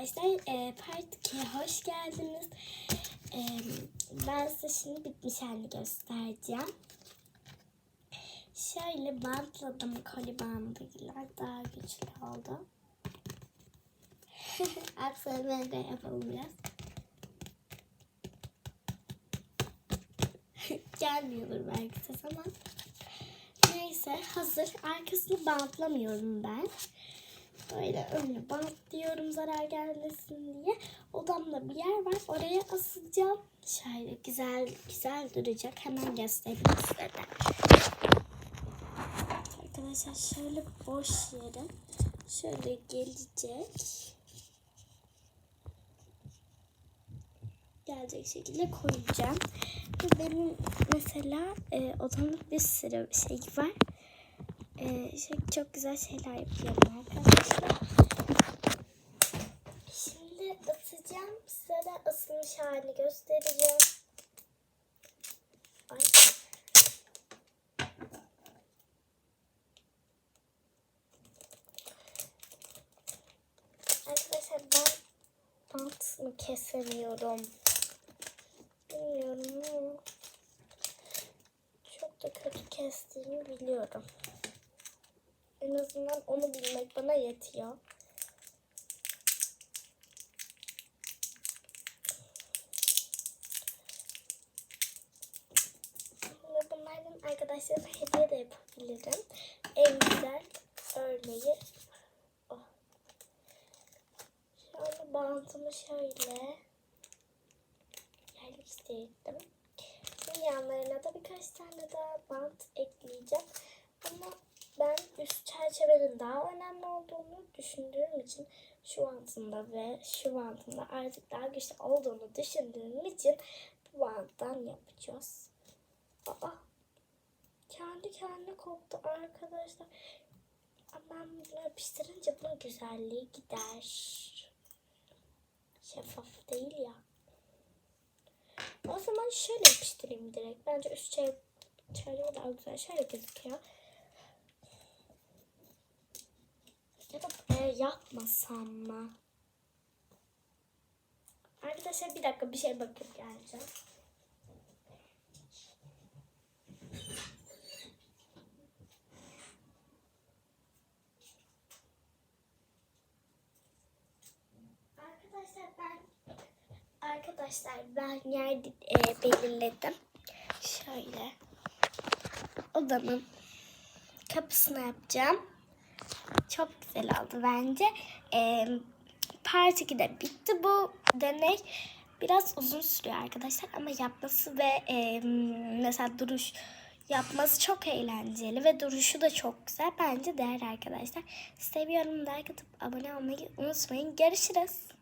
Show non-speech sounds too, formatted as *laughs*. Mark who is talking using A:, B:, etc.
A: arkadaşlar. E, part 2'ye hoş geldiniz. E, ben size şimdi bitmiş halini göstereceğim. Şöyle bantladım koli bandıyla. Daha güçlü oldu. *laughs* Aksarını da yapalım biraz. *laughs* Gelmiyordur belki ses ama. Neyse hazır. Arkasını bantlamıyorum ben. Böyle önüne bantlıyorum zarar gelmesin diye. Odamda bir yer var. Oraya asacağım. Şöyle güzel güzel duracak. Hemen göstereyim size. Arkadaşlar şöyle boş yere şöyle gelecek. Gelecek şekilde koyacağım. Benim mesela e, odamda bir sürü şey var. E, şey, çok güzel şeyler yapıyorum arkadaşlar. Şimdi ısıtacağım. Size de ısınmış halini göstereceğim. Ay. Arkadaşlar ben bant mı kesemiyorum? Bilmiyorum ama çok da kötü kestiğimi biliyorum. En azından onu bilmek bana yetiyor. Ve bunlardan arkadaşlarıma hediye de yapabilirim. En güzel örneği o. Şöyle bantımı şöyle yerleştirdim. Şimdi yanlarına da birkaç tane daha bant ekleyeceğim. Ama çerçevenin daha önemli olduğunu düşündüğüm için şu bantında ve şu bantında artık daha güçlü olduğunu düşündüğüm için bu banttan yapacağız. Aa, kendi kendine koptu arkadaşlar. Ben bunu yapıştırınca bunun güzelliği gider. Şeffaf değil ya. O zaman şöyle yapıştırayım direkt. Bence üst çerçeve daha güzel. Şöyle gözüküyor. Ya da buraya yapmasam mı? Arkadaşlar bir dakika bir şey bakıp geleceğim. Arkadaşlar ben Arkadaşlar ben yer e, belirledim. Şöyle odamın kapısını yapacağım. Çok güzel oldu bence. E, part 2'de bitti bu deney. Biraz uzun sürüyor arkadaşlar ama yapması ve e, mesela duruş yapması çok eğlenceli ve duruşu da çok güzel. Bence değer arkadaşlar. Seviyorum. Like atıp abone olmayı unutmayın. Görüşürüz.